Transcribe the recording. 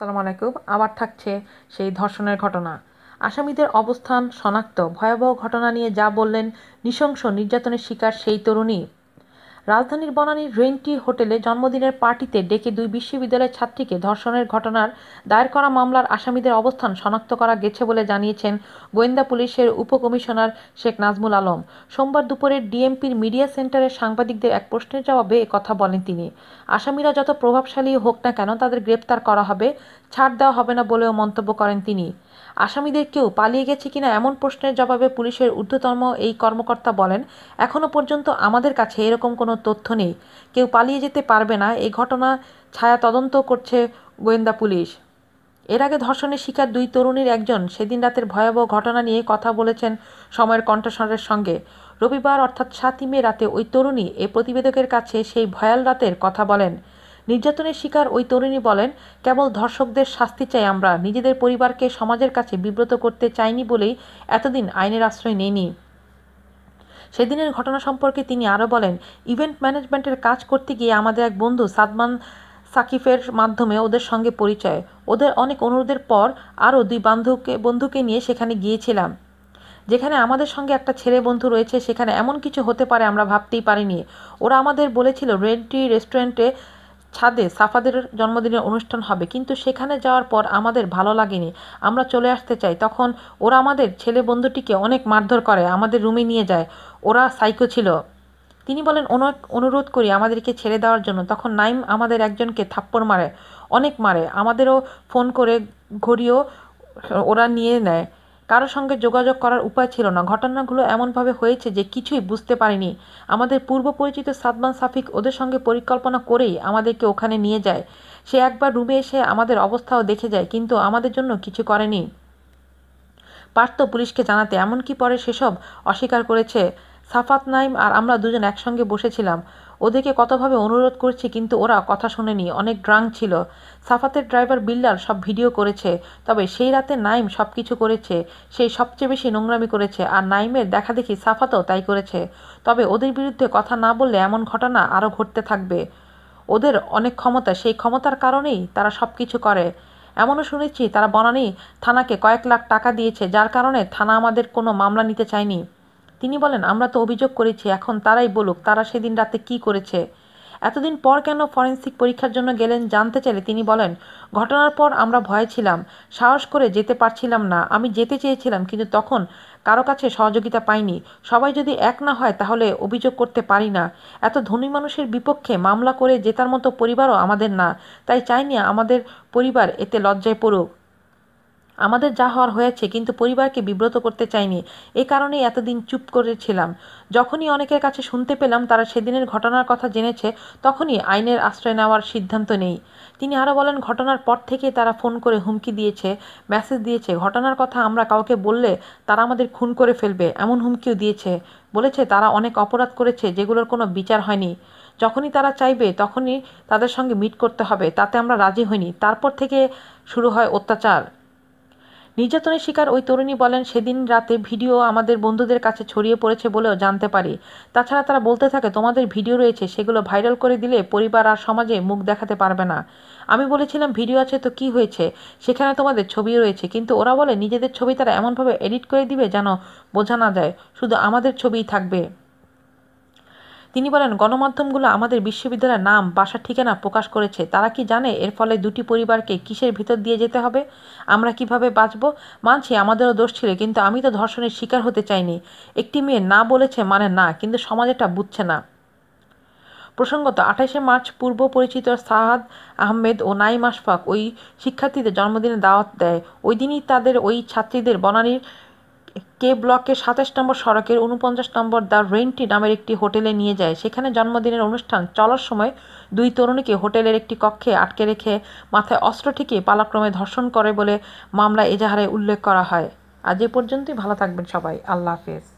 আসসালামু আলাইকুম। আবার থাকছে সেই ধর্ষণের ঘটনা। আসামিদের অবস্থান শনাক্ত। ভয়াবহ ঘটনা নিয়ে যা বললেন নৃশংস নির্যাতনের শিকার সেই তরুণী। রাজধানীর বনানীর রেন্টি হোটেলে জন্মদিনের পার্টিতে ডেকে দুই বিশ্ববিদ্যালয়ের ছাত্রীকে ধর্ষণের ঘটনার দায়ের করা মামলার আসামিদের অবস্থান শনাক্ত করা গেছে বলে জানিয়েছেন গোয়েন্দা পুলিশের উপকমিশনার শেখ নাজমুল আলম। সোমবার দুপুরে ডিএমপির মিডিয়া সেন্টারের সাংবাদিকদের এক প্রশ্নের জবাবে কথা বলেন তিনি। আসামিরা যত প্রভাবশালী হোক না কেন তাদের গ্রেপ্তার করা হবে ছাড় দেওয়া হবে না বলেও মন্তব্য করেন তিনি। আসামিদের কেউ পালিয়ে গেছে কিনা এমন প্রশ্নের জবাবে পুলিশের ঊর্ধ্বতম এই কর্মকর্তা বলেন এখনও পর্যন্ত আমাদের কাছে এরকম কোনো তথ্য নেই। কেউ পালিয়ে যেতে পারবে না এই ঘটনা ছায়া তদন্ত করছে গোয়েন্দা পুলিশ। এর আগে ধর্ষণের শিকার দুই তরুণীর একজন, সেদিন রাতের ভয়াবহ ঘটনা নিয়ে কথা বলেছেন সময়ের কণ্ঠস্বরের সঙ্গে। রবিবার অর্থাৎ সাতই মে রাতে ওই তরুণী এ প্রতিবেদকের কাছে সেই ভয়াল রাতের কথা বলেন। নির্যাতনের শিকার ওই তরুণী বলেন, কেবল ধর্ষকদের শাস্তি চাই আমরা। নিজেদের পরিবারকে সমাজের কাছে বিব্রত করতে চাইনি বলেই এতদিন আইনের আশ্রয় নেইনি। সেদিনের ঘটনা সম্পর্কে তিনি আরও বলেন, ইভেন্ট ম্যানেজমেন্টের কাজ করতে গিয়ে আমাদের এক বন্ধু সাদমান সাকিফের মাধ্যমে ওদের সঙ্গে পরিচয়। ওদের অনেক অনুরোধের পর আরও দুই বান্ধবকে বন্ধুকে নিয়ে সেখানে গিয়েছিলাম। যেখানে আমাদের সঙ্গে একটা ছেলে বন্ধু রয়েছে, সেখানে এমন কিছু হতে পারে আমরা ভাবতেই পারিনি। ওরা আমাদের বলেছিল রেন্টি রেস্টুরেন্টে ছাদে সাফাদের জন্মদিনের অনুষ্ঠান হবে, কিন্তু সেখানে যাওয়ার পর আমাদের ভালো লাগেনি। আমরা চলে আসতে চাই। তখন ওরা আমাদের ছেলে বন্ধুটিকে অনেক মারধর করে, আমাদের রুমে নিয়ে যায়। ওরা সাইকো ছিল। তিনি বলেন অনেক অনুরোধ করি আমাদেরকে ছেড়ে দেওয়ার জন্য। তখন নাইম আমাদের একজনকে থাপ্পড় মারে, অনেক মারে। আমাদেরও ফোন করে ঘড়িও ওরা নিয়ে নেয়। কারও সঙ্গে যোগাযোগ করার উপায় ছিল না। ঘটনাগুলো এমনভাবে হয়েছে যে কিছুই বুঝতে পারিনি। আমাদের পূর্ব পরিচিত সাদমান সাফিক ওদের সঙ্গে পরিকল্পনা করেই আমাদেরকে ওখানে নিয়ে যায়। সে একবার রুমে এসে আমাদের অবস্থাও দেখে যায়, কিন্তু আমাদের জন্য কিছু করেনি। পারত পুলিশকে জানাতে এমনকি পরে সেসব অস্বীকার করেছে। সাফাত নাইম আর আমরা দুজন একসঙ্গে বসেছিলাম। ওদেরকে কতভাবে অনুরোধ করছি কিন্তু ওরা কথা শোনেনি, অনেক ড্রাং ছিল। সাফাতের ড্রাইভার বিল্লাল সব ভিডিও করেছে, তবে সেই রাতে নাইম সব কিছু করেছে সেই সবচেয়ে বেশি নোংরামি করেছে আর নাইমের দেখা দেখি সাফাতও তাই করেছে। তবে ওদের বিরুদ্ধে কথা না বললে এমন ঘটনা আরও ঘটতে থাকবে। ওদের অনেক ক্ষমতা, সেই ক্ষমতার কারণেই তারা সব কিছু করে। এমনও শুনেছি তারা বনানি থানাকে কয়েক লাখ টাকা দিয়েছে, যার কারণে থানা আমাদের কোনো মামলা নিতে চায়নি। তিনি বলেন, আমরা তো অভিযোগ করেছি, এখন তারাই বলুক, তারা সেদিন রাতে কি করেছে? এতদিন পর কেন ফরেন্সিক পরীক্ষার জন্য গেলেন জানতে চাইলে তিনি বলেন, ঘটনার পর আমরা ভয়ে ছিলাম, সাহস করে যেতে পারছিলাম না, আমি যেতে চেয়েছিলাম, কিন্তু তখন কারও কাছে সহযোগিতা পাইনি। সবাই যদি এক না হয়, তাহলে অভিযোগ করতে পারি না। এত ধনী মানুষের বিপক্ষে মামলা করে জেতার মতো পরিবারও আমাদের না, তাই চাইনি আমাদের পরিবার এতে লজ্জায় পড়ুক। আমাদের যা হওয়ার হয়েছে, কিন্তু পরিবারকে বিব্রত করতে চাইনি। এ কারণেই এতদিন চুপ করেছিলাম যখনই অনেকের কাছে শুনতে পেলাম তারা সেদিনের ঘটনার কথা জেনেছে, তখনই আইনের আশ্রয় নেওয়ার সিদ্ধান্ত নেই। তিনি আরও বলেন, ঘটনার পর থেকে তারা ফোন করে হুমকি দিয়েছে, মেসেজ দিয়েছে। ঘটনার কথা আমরা কাউকে বললে তারা আমাদের খুন করে ফেলবে, এমন হুমকিও দিয়েছে। বলেছে, তারা অনেক অপরাধ করেছে, যেগুলোর কোনো বিচার হয়নি। যখনই তারা চাইবে, তখনই তাদের সঙ্গে মিট করতে হবে, তাতে আমরা রাজি হইনি। তারপর থেকে শুরু হয় অত্যাচার। নির্যাতনের শিকার ওই তরুণী বলেন, সেদিন রাতে ভিডিও আমাদের বন্ধুদের কাছে ছড়িয়ে পড়েছে বলেও জানতে পারি। তাছাড়া তারা বলতে থাকে, তোমাদের ভিডিও রয়েছে, সেগুলো ভাইরাল করে দিলে পরিবার আর সমাজে মুখ দেখাতে পারবে না। আমি বলেছিলাম, ভিডিও আছে তো কি হয়েছে? সেখানে তোমাদের ছবিও রয়েছে। কিন্তু ওরা বলে, নিজেদের ছবি তারা এমনভাবে এডিট করে দিবে যেন বোঝা না যায়। শুধু আমাদের ছবিই থাকবে। তিনি বলেন, গণমাধ্যমগুলো আমাদের বিশ্ববিদ্যালয়ের নাম, বাসার ঠিকানা প্রকাশ করেছে। তারা কি জানে এর ফলে দুটি পরিবারকে কিসের ভিতর দিয়ে যেতে হবে? আমরা কীভাবে বাঁচব? মানছি আমাদেরও দোষ ছিল, কিন্তু আমি তো ধর্ষণের শিকার হতে চাইনি। একটি মেয়ে না বলেছে মানে না, কিন্তু সমাজ এটা বুঝছে না। প্রসঙ্গত, আঠাশে মার্চ পূর্ব পরিচিত সাহাদ আহমেদ ও নাইম আশফাক ওই শিক্ষার্থীদের জন্মদিনে দাওয়াত দেয়। ওই দিনই তাদের ওই ছাত্রীদের বনানীর কে ব্লকের সাতাশ নম্বর সড়কের উনপঞ্চাশ নম্বর দ্য রেন্টি নামের একটি হোটেলে নিয়ে যায়। সেখানে জন্মদিনের অনুষ্ঠান চলার সময় দুই তরুণীকে হোটেলের একটি কক্ষে আটকে রেখে মাথায় অস্ত্র ঠেকে পালাক্রমে ধর্ষণ করে বলে মামলা এজাহারে উল্লেখ করা হয়। আজ এ পর্যন্তই, ভালো থাকবেন সবাই। আল্লাহ হাফেজ।